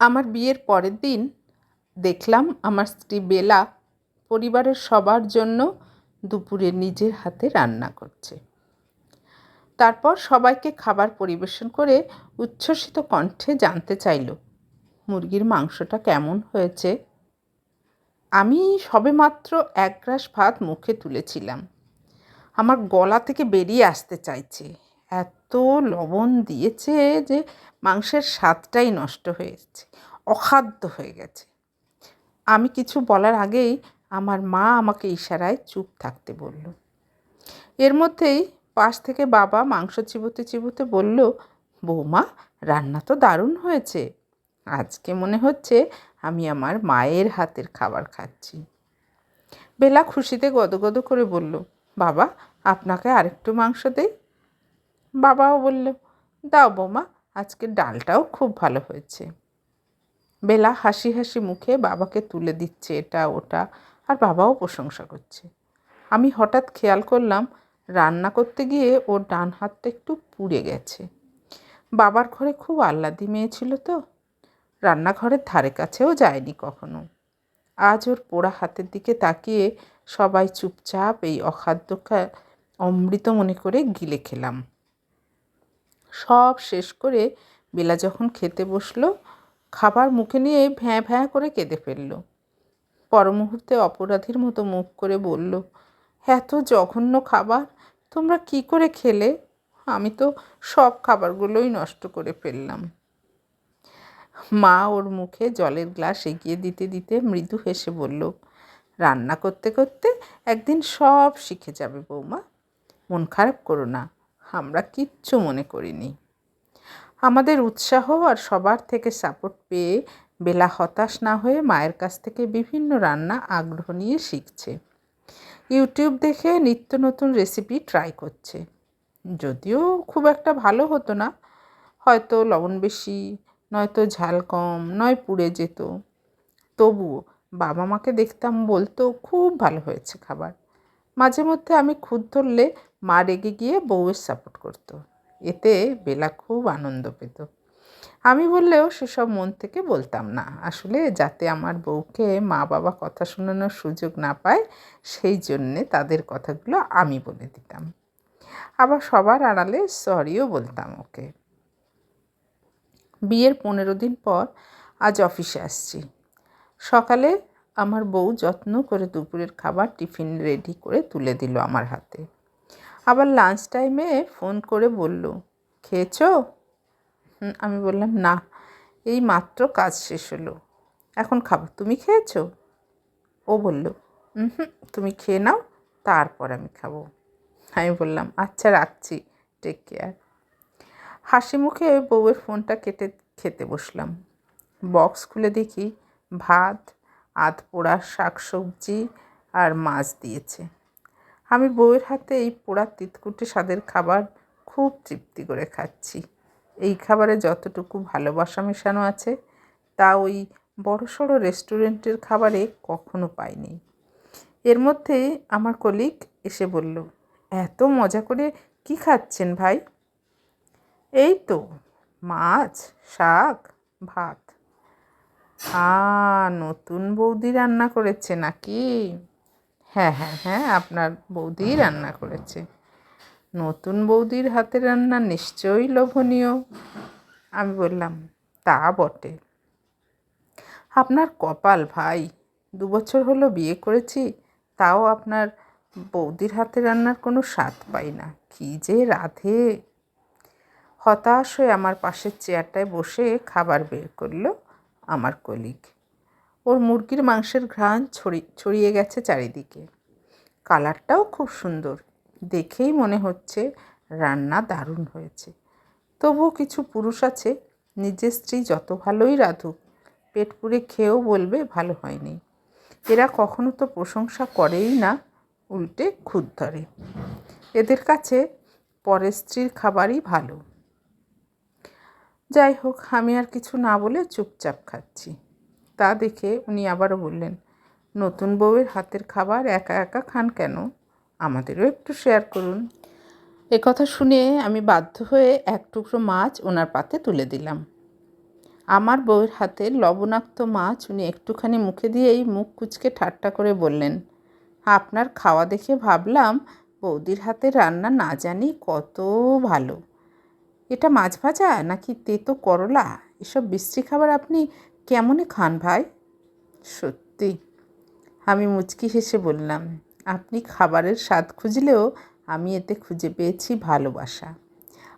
আমার বিয়ের পরের দিন দেখলাম আমার স্ত্রী বেলা পরিবারের সবার জন্য দুপুরে নিজের হাতে রান্না করছে। তারপর সবাইকে খাবার পরিবেশন করে উচ্ছ্বসিত কণ্ঠে জানতে চাইল, মুরগির মাংসটা কেমন হয়েছে? আমি সবেমাত্র এক গ্রাস ভাত মুখে তুলেছিলাম। আমার গলা থেকে বেরিয়ে আসতে চাইছে। এত লবণ দিয়েছে যে মাংসের স্বাদটাই নষ্ট হয়েছে অখাদ্য হয়ে গেছে। আমি কিছু বলার আগেই আমার মা আমাকে ইশারায় চুপ থাকতে বলল। এর মধ্যেই পাশ থেকে বাবা মাংস চিবোতে চিবোতে বলল, বৌমা, রান্না তো দারুণ হয়েছে। আজকে মনে হচ্ছে আমি আমার মায়ের হাতের খাবার খাচ্ছি। বেলা খুশিতে গদগদ করে বলল, বাবা, আপনাকে আরেকটু মাংস দেই? বাবাও বলল, দাও বৌমা আজকের ডালটাও খুব ভালো হয়েছে। বেলা হাসি হাসি মুখে বাবাকে তুলে দিচ্ছে এটা ওটা, আর বাবাও প্রশংসা করছে। আমি হঠাৎ খেয়াল করলাম, রান্না করতে গিয়ে ওর ডান হাতটা একটু পুড়ে গেছে। বাবার ঘরে খুব আহ্লাদি মেয়ে ছিল তো, রান্নাঘরের ধারে কাছেও যায়নি কখনো। আজ ওর পোড়া হাতের দিকে তাকিয়ে সবাই চুপচাপ এই অখাদ্য অমৃত মনে করে গিলে খেলাম। সব শেষ করে বেলা যখন খেতে বসল, খাবার মুখে নিয়ে ভ্যাঁ ভ্যাঁ করে কেঁদে ফেলল। মুহূর্তে অপরাধীর মতো মুখ করে বলল, এত জঘন্য খাবার, তোমরা কি করে খেলে? আমি তো সব খাবারগুলোই নষ্ট করে ফেললাম। মা ওর মুখে জলের গ্লাস এগিয়ে দিতে দিতে মৃদু হেসে বলল, রান্না করতে করতে একদিন সব শিখে যাবে বৌমা, মন খারাপ করো না। আমরা কিচ্ছু মনে করিনি। আমাদের উৎসাহ আর সবার থেকে সাপোর্ট পেয়ে বেলা হতাশ না হয়ে মায়ের কাছ থেকে বিভিন্ন রান্না আগ্রহ নিয়ে শিখছে। ইউটিউব দেখে নিত্য নতুন রেসিপি ট্রাই করছে। যদিও খুব একটা ভালো হতো না। হয়তো লবণ বেশি, নয়তো ঝাল কম, নয় পুড়ে যেত। তবুও বাবা মাকে দেখতাম বলতো, খুব ভালো হয়েছে খাবার। মাঝে মধ্যে আমি খুদ ধরলে মা রেগে গিয়ে বউয়ের সাপোর্ট করতো। এতে বেলা খুব আনন্দ পেত। আমি বললেও সেসব মন থেকে বলতাম না। আসলে যাতে আমার বউকে মা বাবা কথা শোনানোর সুযোগ না পায়, সেই জন্যে তাদের কথাগুলো আমি বলে দিতাম। আবার সবার আড়ালে সরিও বলতাম ওকে। বিয়ের পনেরো দিন পর আজ অফিসে আসছি। সকালে আমার বউ যত্ন করে দুপুরের খাবার টিফিন রেডি করে তুলে দিল আমার হাতে। আবার লাঞ্চ টাইমে ফোন করে বলল, খেয়েছ? আমি বললাম, না, এই মাত্র কাজ শেষ হলো, এখন খাব, তুমি খেয়েছো? ও বলল হুম, তুমি খেয়ে নাও, তারপর আমি খাব। আমি বললাম আচ্ছা রাখছি টেক কেয়ার হাসি মুখে বউয়ের ফোনটা কেটে খেতে বসলাম। বক্স খুলে দেখি, ভাত আধ পোড়া শাক সবজি আর মাছ দিয়েছে। আমি বউয়ের হাতে এই পোড়া তিতকুটে স্বাদের খাবার খুব তৃপ্তি করে খাচ্ছি। এই খাবারে যতটুকু ভালোবাসা মেশানো আছে, তা ওই বড়সড় রেস্টুরেন্টের খাবারে কখনো পাইনি। এর মধ্যে আমার কলিগ এসে বলল, এত মজা করে কি খাচ্ছেন ভাই? এই তো, মাছ, শাক, ভাত। আ, নতুন বৌদি রান্না করেছে নাকি? হ্যাঁ হ্যাঁ হ্যাঁ আপনার বৌদিই রান্না করেছে। নতুন বৌদির হাতের রান্না নিশ্চয়ই লোভনীয়। আমি বললাম, তা বটে। আপনার কপাল ভাই, দু বছর হলো বিয়ে করেছি, তাও আপনার বৌদির হাতে রান্নার কোনো স্বাদ পাই না। কী যে রাধে! হতাশ হয়ে আমার পাশের চেয়ারটায় বসে খাবার বের করল আমার কলিগ। ওর মুরগির মাংসের ঘ্রাণ ছড়ি, ছড়িয়ে গেছে চারিদিকে। কালারটাও খুব সুন্দর। দেখেই মনে হচ্ছে রান্না দারুণ হয়েছে। তবুও কিছু পুরুষ আছে, নিজের স্ত্রী যত ভালোই রাধুক, পেট পুড়ে খেয়েও বলবে ভালো হয়নি। এরা কখনো তো প্রশংসা করেই না, উল্টে খুদ ধরে। এদের কাছে পরের স্ত্রীর খাবারই ভালো। যাই হোক, আমি আর কিছু না বলে চুপচাপ খাচ্ছি। তা দেখে উনি আবারও বললেন, নতুন বউয়ের হাতের খাবার একা একা খান কেন? আমাদেরও একটু শেয়ার করুন। এ কথা শুনে আমি বাধ্য হয়ে এক টুকরো মাছ ওনার পাতে তুলে দিলাম। আমার বউয়ের হাতে লবণাক্ত মাছ উনি একটুখানি মুখে দিয়েই মুখ কুচকে ঠাট্টা করে বললেন, আপনার খাওয়া দেখে ভাবলাম বৌদির হাতে রান্না না জানি কত ভালো। এটা মাছ ভাজা নাকি তেতো করলা? এসব বিশ্রী খাবার আপনি কেমনে খান ভাই? সত্যি। আমি মুচকি হেসে বললাম, আপনি খাবারের স্বাদ খুঁজলেও আমি এতে খুঁজে পেয়েছি ভালোবাসা।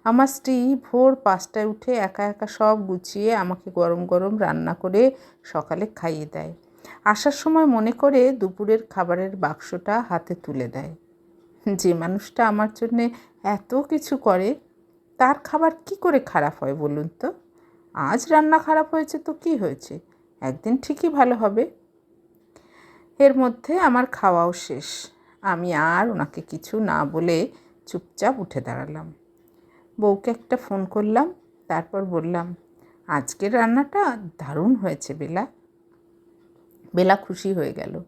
আমার স্ত্রী ভোর পাঁচটায় উঠে একা একা সব গুছিয়ে আমাকে গরম গরম রান্না করে সকালে খাইয়ে দেয়। আসার সময় মনে করে দুপুরের খাবারের বাক্সটা হাতে তুলে দেয়। যে মানুষটা আমার জন্যে এত কিছু করে, তার খাবার কি করে খারাপ হয় বলুন তো? আজ রান্না খারাপ হয়েছে তো কি হয়েছে? একদিন ঠিকই ভালো হবে। এর মধ্যে আমার খাওয়াও শেষ। আমি আর ওনাকে কিছু না বলে চুপচাপ উঠে দাঁড়ালাম। বউকে একটা ফোন করলাম, তারপর বললাম, আজকের রান্নাটা দারুণ হয়েছে বেলা। বেলা খুশি হয়ে গেল।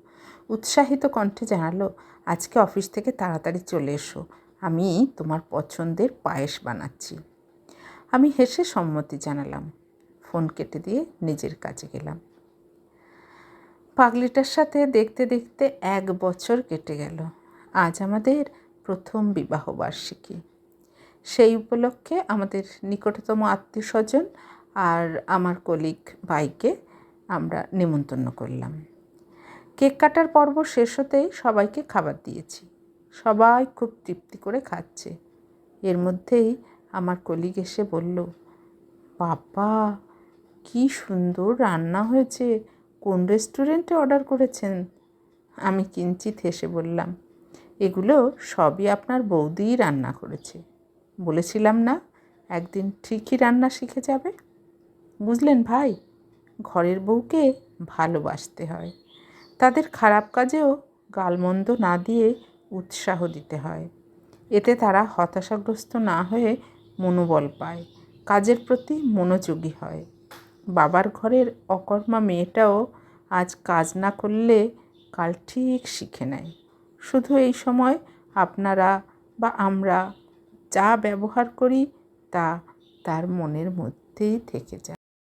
উৎসাহিত কণ্ঠে জানালো, আজকে অফিস থেকে তাড়াতাড়ি চলে এসো। আমি তোমার পছন্দের পায়েস বানাচ্ছি। আমি হেসে সম্মতি জানালাম। ফোন কেটে দিয়ে নিজের কাজে গেলাম। পাগলিটার সাথে দেখতে দেখতে এক বছর কেটে গেল। আজ আমাদের প্রথম বিবাহ বার্ষিকী। সেই উপলক্ষে আমাদের নিকটতম আত্মীয় স্বজন আর আমার কলিগ ভাইকে আমরা নেমন্তন্ন করলাম। কেক কাটার পর্ব শেষ হতেই সবাইকে খাবার দিয়েছি। সবাই খুব তৃপ্তি করে খাচ্ছে। এর মধ্যেই আমার কলিগ এসে বলল, বাবা, কি সুন্দর রান্না হয়েছে। কোন রেস্টুরেন্টে অর্ডার করেছেন? আমি কিঞ্চিত হেসে বললাম, এগুলো সবই আপনার বৌদিই রান্না করেছে। বলেছিলাম না, একদিন ঠিকই রান্না শিখে যাবে। বুঝলেন ভাই, ঘরের বউকে ভালোবাসতে হয়। তাদের খারাপ কাজেও গালমন্দ না দিয়ে উৎসাহ দিতে হয়। এতে তারা হতাশাগ্রস্ত না হয়ে মনোবল পায়। কাজের প্রতি মনোযোগী হয়। বাবার ঘরের অকর্মা মেয়েটাও আজ কাজ না করলে কাল ঠিক শিখে নেয়। শুধু এই সময় আপনারা বা আমরা যা ব্যবহার করি তা তার মনের মধ্যেই থেকে যায়।